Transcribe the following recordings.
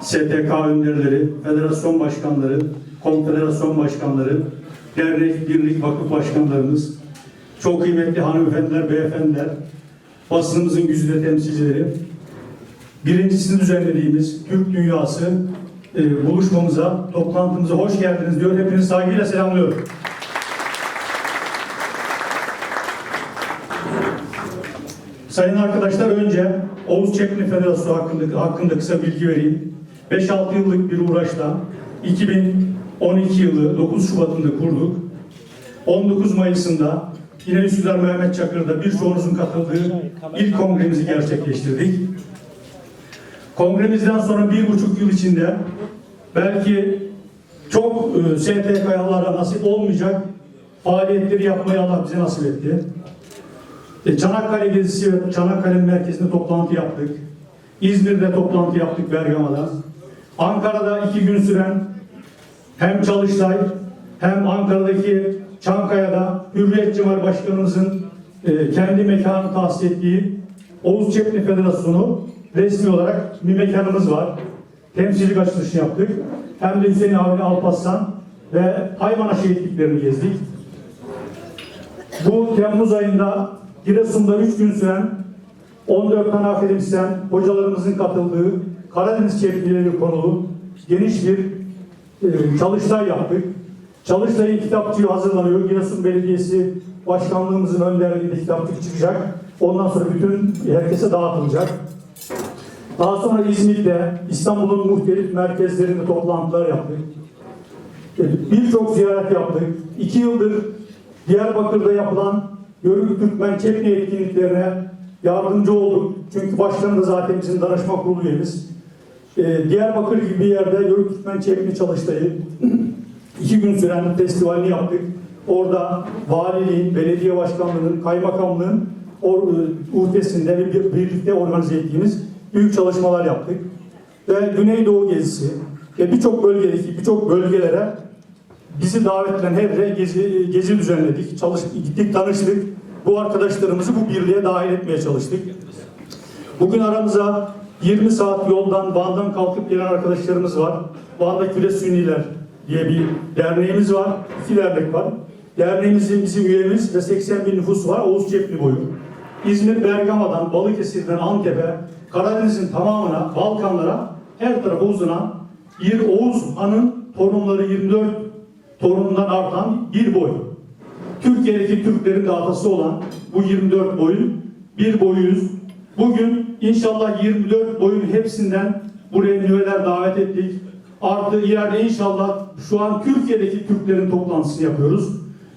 STK önderleri, federasyon başkanları, konfederasyon başkanları, dernek, birlik, vakıf başkanlarımız, çok kıymetli hanımefendiler, beyefendiler, basınımızın güzide temsilcileri, birincisini düzenlediğimiz Türk Dünyası e, buluşmamıza, toplantımıza hoş geldiniz diyor. Hepinizi saygıyla selamlıyorum. Sayın arkadaşlar önce Oğuz Çepni Federasyonu hakkında, hakkında kısa bilgi vereyim. 5-6 yıllık bir uğraşla 2012 yılı 9 Şubat'ında kurduk. 19 Mayıs'ında yine Üsküdar Mehmet Çakır'da birçoğunuzun katıldığı ilk kongremizi gerçekleştirdik. Kongremizden sonra bir buçuk yıl içinde belki çok e, STK'lara nasip olmayacak faaliyetleri yapmayı Allah bize nasip etti. E, Çanakkale gezisi ve Çanakkale merkezinde toplantı yaptık. İzmir'de toplantı yaptık Bergama'da. Ankara'da iki gün süren hem Çalıştay hem Ankara'daki Çankaya'da Hürriyet Cemal Başkanımızın e, kendi mekanı tahsis ettiği Oğuz Çepni Federasyonu resmi olarak bir mekanımız var. Temsilcilik açılışı yaptık. Hem de Hüseyin Avni Alparslan ve Haymana şehitliklerini gezdik. Bu Temmuz ayında Giresun'da 3 gün süren 14 tane akademisyen hocalarımızın katıldığı Karadeniz Şehirleri konulu geniş bir e, çalıştay yaptık. Çalıştay'ın kitapçığı hazırlanıyor. Giresun Belediyesi Başkanlığımızın önderliğinde kitapçık çıkacak. Ondan sonra bütün herkese dağıtılacak. Daha sonra İzmir'de İstanbul'un muhtelif merkezlerinde toplantılar yaptık. E, Birçok ziyaret yaptık. İki yıldır Diyarbakır'da yapılan Yörük Türkmen Çepni etkinliklerine yardımcı olduk. Çünkü başkanı da zaten bizim danışma kurulu üyemiz. Ee, Diyarbakır gibi bir yerde Yörük Türkmen Çepni çalıştayı iki gün süren festivalini yaptık. Orada valiliğin, belediye başkanlığının, kaymakamlığın or, e, uhdesinde ve bir, birlikte organize ettiğimiz büyük çalışmalar yaptık. Ve Güneydoğu gezisi ve birçok bölgedeki birçok bölgelere bizi davet eden her yere gezi, gezi düzenledik. Çalış, gittik, tanıştık. Bu arkadaşlarımızı bu birliğe dahil etmeye çalıştık. Bugün aramıza 20 saat yoldan Van'dan kalkıp gelen arkadaşlarımız var. Van'da Küre Sünniler diye bir derneğimiz var. İki dernek var. Derneğimizin bizim üyemiz ve 80 bin nüfus var. Oğuz Cepli boyu. İzmir, Bergama'dan, Balıkesir'den Antep'e, Karadeniz'in tamamına, Balkanlara her tarafa uzanan bir Oğuz Han'ın torunları 24 torunundan artan bir boy. Türkiye'deki Türklerin de atası olan bu 24 boyun bir boyuyuz. Bugün inşallah 24 boyun hepsinden buraya nüveler davet ettik. Artı ileride inşallah şu an Türkiye'deki Türklerin toplantısını yapıyoruz.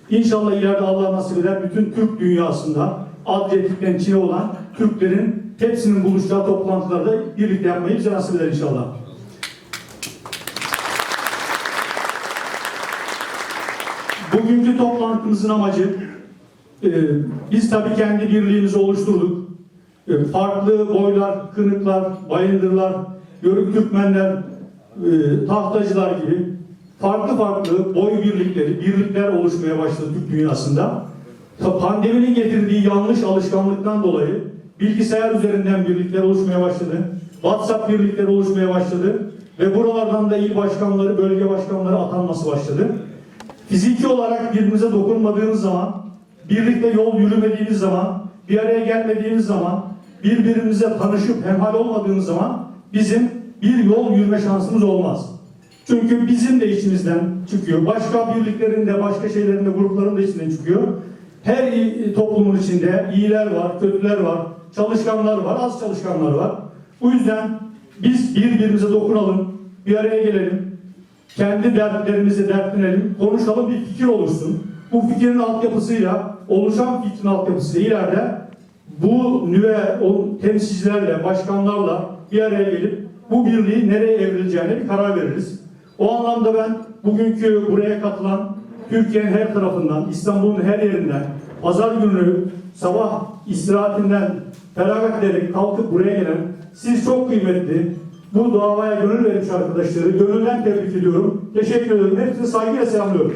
İnşallah ileride Allah nasip eder bütün Türk dünyasında Adliyetik'ten Çin'e olan Türklerin hepsinin buluşacağı toplantılarda birlikte yapmayı bize nasip eder inşallah. Bugünkü toplantımızın amacı e, biz tabii kendi birliğimizi oluşturduk. E, farklı boylar, kınıklar, bayındırlar, yörük Türkmenler, e, tahtacılar gibi farklı farklı boy birlikleri, birlikler oluşmaya başladı Türk dünyasında. Pandeminin getirdiği yanlış alışkanlıktan dolayı bilgisayar üzerinden birlikler oluşmaya başladı. WhatsApp birlikleri oluşmaya başladı. Ve buralardan da il başkanları, bölge başkanları atanması başladı. Fiziki olarak birbirimize dokunmadığımız zaman, birlikte yol yürümediğimiz zaman, bir araya gelmediğimiz zaman, birbirimize tanışıp hemhal olmadığımız zaman bizim bir yol yürüme şansımız olmaz. Çünkü bizim de içimizden çıkıyor. Başka birliklerin de, başka şeylerin de, grupların da içinden çıkıyor. Her toplumun içinde iyiler var, kötüler var, çalışkanlar var, az çalışkanlar var. Bu yüzden biz birbirimize dokunalım, bir araya gelelim, kendi dertlerimizi dertlenelim, konuşalım bir fikir oluşsun. Bu fikrin altyapısıyla, oluşan fikrin altyapısıyla ileride bu nüve o temsilcilerle, başkanlarla bir araya gelip bu birliği nereye evrileceğine bir karar veririz. O anlamda ben bugünkü buraya katılan Türkiye'nin her tarafından, İstanbul'un her yerinden, pazar günü sabah istirahatinden feragat ederek kalkıp buraya gelen siz çok kıymetli, bu davaya gönül vermiş arkadaşları gönülden tebrik ediyorum. Teşekkür ederim. Hepsini saygıyla selamlıyorum.